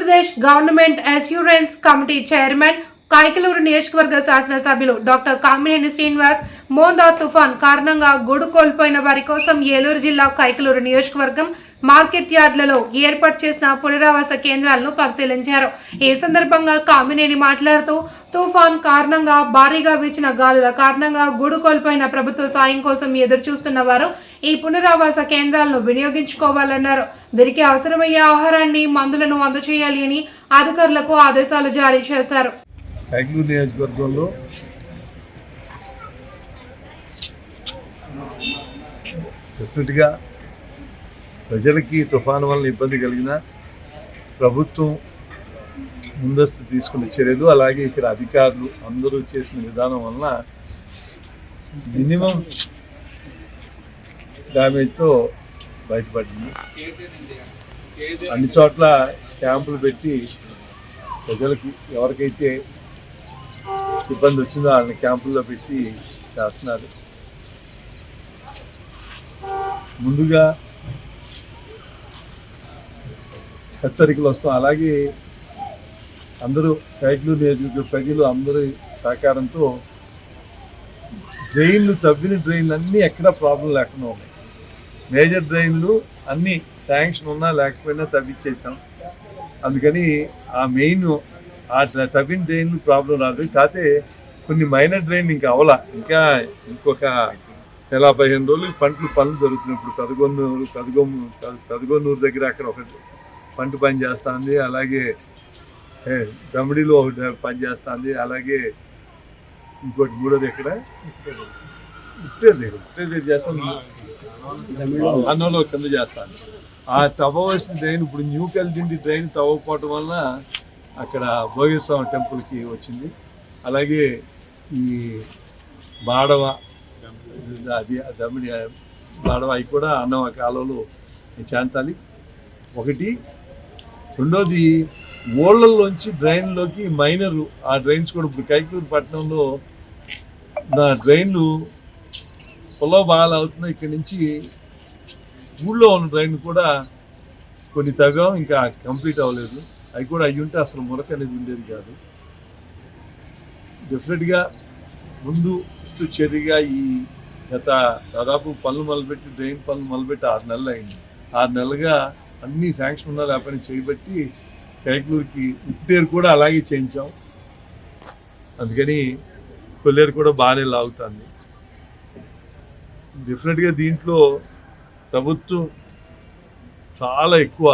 Andhra Pradesh government assurance committee chairman Kaikaluru నియోజకవర్గ శాసనసభ్యులు doctor Kamineni Srinivas Montha తుఫాన్ కారణంగా గొడు కోల్పోయిన వారి కోసం ఏలూరు జిల్లా కైకలూరు నియోజకవర్గం మార్కెట్ యార్డ్లలో ఏర్పాటు చేసిన పునరావాస కేంద్రాలను పరిశీలించారు. ఈ సందర్భంగా కామినేని మాట్లాడుతూ తుఫాన్ కారణంగా భారీగా వీచిన గాలుల కారణంగా గూడు కోల్పోయిన ప్రభుత్వ సాయం కోసం ఎదురు చూస్తున్న వారు ఈ పునరావాస కేంద్రాలను వినియోగించుకోవాలన్నారు. వీరికి అవసరమయ్యే ఆహారాన్ని మందులను అందచేయాలి అని అధికారులకు ఆదేశాలు జారీ చేశారు. నియోజకవర్గంలో డెఫినెట్గా ప్రజలకి తుఫాను వలన ఇబ్బంది కలిగిన ప్రభుత్వం ముందస్తు తీసుకున్న చర్యలు అలాగే ఇక్కడ అధికారులు అందరూ చేసిన విధానం వలన మినిమం డ్యామేజ్తో బయటపడింది. అన్ని చోట్ల క్యాంపులు పెట్టి ప్రజలకి ఎవరికైతే ఇబ్బంది వచ్చిందో వాళ్ళని క్యాంపుల్లో పెట్టి చేస్తున్నారు. ముందుగా హెచ్చరికలు వస్తాం. అలాగే అందరూ కైకులు నియోజకవర్గ ప్రజలు అందరి సహకారంతో డ్రైన్లు తవ్విన డ్రైన్లు అన్నీ ఎక్కడ ప్రాబ్లం లేకుండా ఉన్నాయి. మేజర్ డ్రైన్లు అన్నీ శాంక్షన్ ఉన్నా లేకపోయినా తవ్విచ్చేసాం. అందుకని ఆ మెయిన్ ఆ తవ్విన డ్రైన్లు ప్రాబ్లం రాదు. కాకపోతే కొన్ని మైనర్ డ్రైన్ ఇంకా అవలా. ఇంకా ఇంకొక నెల పదిహేను రోజులు పంటలు పనులు జరుగుతున్నాయి ఇప్పుడు కదుగొన్నూరు కదుగొమ్ము దగ్గర అక్కడ ఒకటి పంట పని చేస్తుంది. అలాగే దమిడిలో ఒకటి పనిచేస్తుంది. అలాగే ఇంకోటి మూడోది ఎక్కడ? ఇప్పుడే దగ్గర ఇప్పుడే దగ్గర చేస్తాను అన్నంలో కింద చేస్తాను ఆ తవ్వవలసిన డ్రైన్ ఇప్పుడు న్యూ దిండి డ్రైన్ తవ్వకపోవటం వలన అక్కడ భోగేశ్వరం టెంపుల్కి వచ్చింది. అలాగే ఈ బాడవ అది దమిడి బాడవ అవి కూడా అన్నం కాలంలో చేంచాలి. ఒకటి. రెండోది ఓళ్ళల్లోంచి డ్రైన్లోకి మైనరు ఆ డ్రైన్స్ కూడా ఇప్పుడు కైకూరు పట్టణంలో నా డ్రైన్లు పొలం బాగా అవుతున్నాయి ఇక్కడి నుంచి ఊళ్ళో ఉన్న డ్రైన్ కూడా కొన్ని తవ్వాం ఇంకా కంప్లీట్ అవ్వలేదు. అవి కూడా అయ్యి ఉంటే అసలు మురక అనేది ఉండేది కాదు. డెఫినెట్గా ముందు చర్యగా ఈ గత దాదాపు పనులు మొదలుపెట్టి డ్రైన్ పనులు మొదలుపెట్టి ఆరు నెలలు అయింది. ఆరు నెలలుగా అన్ని శాంక్షన్ ఉన్నా లేకపోయినా చేయబట్టి కైకలూరుకి ఉప్పేరు కూడా అలాగే చేయించాం. అందుకని కొల్లేరు కూడా బాగానే లాగుతుంది. డెఫినెట్గా దీంట్లో ప్రభుత్వం చాలా ఎక్కువ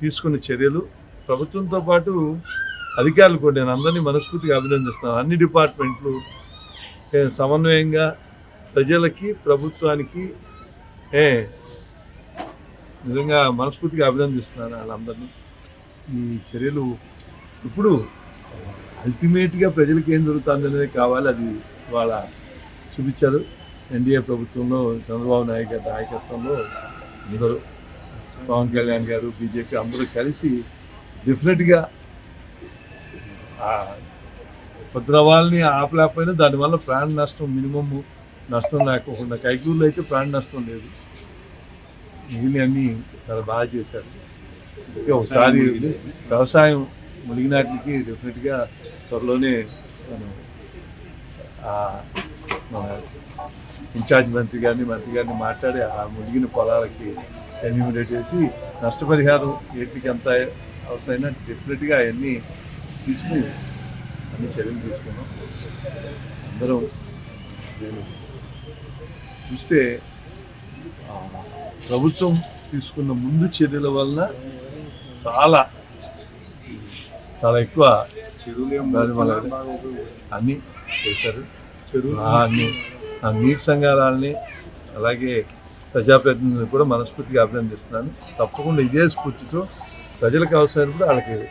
తీసుకున్న చర్యలు. ప్రభుత్వంతో పాటు అధికారులు కూడా నేను అందరినీ మనస్ఫూర్తిగా అభినందిస్తున్నాను. అన్ని డిపార్ట్మెంట్లు సమన్వయంగా ప్రజలకి ప్రభుత్వానికి నిజంగా మనస్ఫూర్తిగా అభినందిస్తున్నాను వాళ్ళందరినీ. ఈ చర్యలు ఇప్పుడు అల్టిమేట్గా ప్రజలకు ఏం జరుగుతుంది అనేది కావాలి అది వాళ్ళ చూపించారు. ఎన్డీఏ ప్రభుత్వంలో చంద్రబాబు నాయుడు గారి నాయకత్వంలో అందరూ పవన్ కళ్యాణ్ గారు బీజేపీ అందరూ కలిసి డెఫినెట్గా ఉపద్రవాల్ని ఆపలేకపోయినా దానివల్ల ప్రాణ నష్టం మినిమమ్ నష్టం లేకుండా కైకూరులో అయితే ప్రాణ నష్టం లేదు. మిగిలిన అన్నీ చాలా బాగా చేశారు. ఇంకా ఒకసారి వ్యవసాయం మునిగినాటికి డెఫినెట్గా త్వరలోనే మనం మన ఇన్ఛార్జ్ మంత్రి గారిని మంత్రి గారిని మాట్లాడి ఆ మునిగిన పొలాలకి ఎన్యూమినేట్ చేసి నష్టపరిహారం ఏంటికి ఎంత అవసరమైనా డెఫినెట్గా అవన్నీ తీసుకుని అన్ని చర్యలు తీసుకున్నాం. అందరం నేను చూస్తే ప్రభుత్వం తీసుకున్న ముందు చర్యల వలన చాలా చాలా ఎక్కువ అన్నీ చేశారు. ఆ నీటి సంఘాలని అలాగే ప్రజాప్రతినిధులను కూడా మనస్ఫూర్తిగా అభినందిస్తున్నాను. తప్పకుండా ఇదే స్ఫూర్తితో ప్రజలకు అవసరం కూడా వాళ్ళకి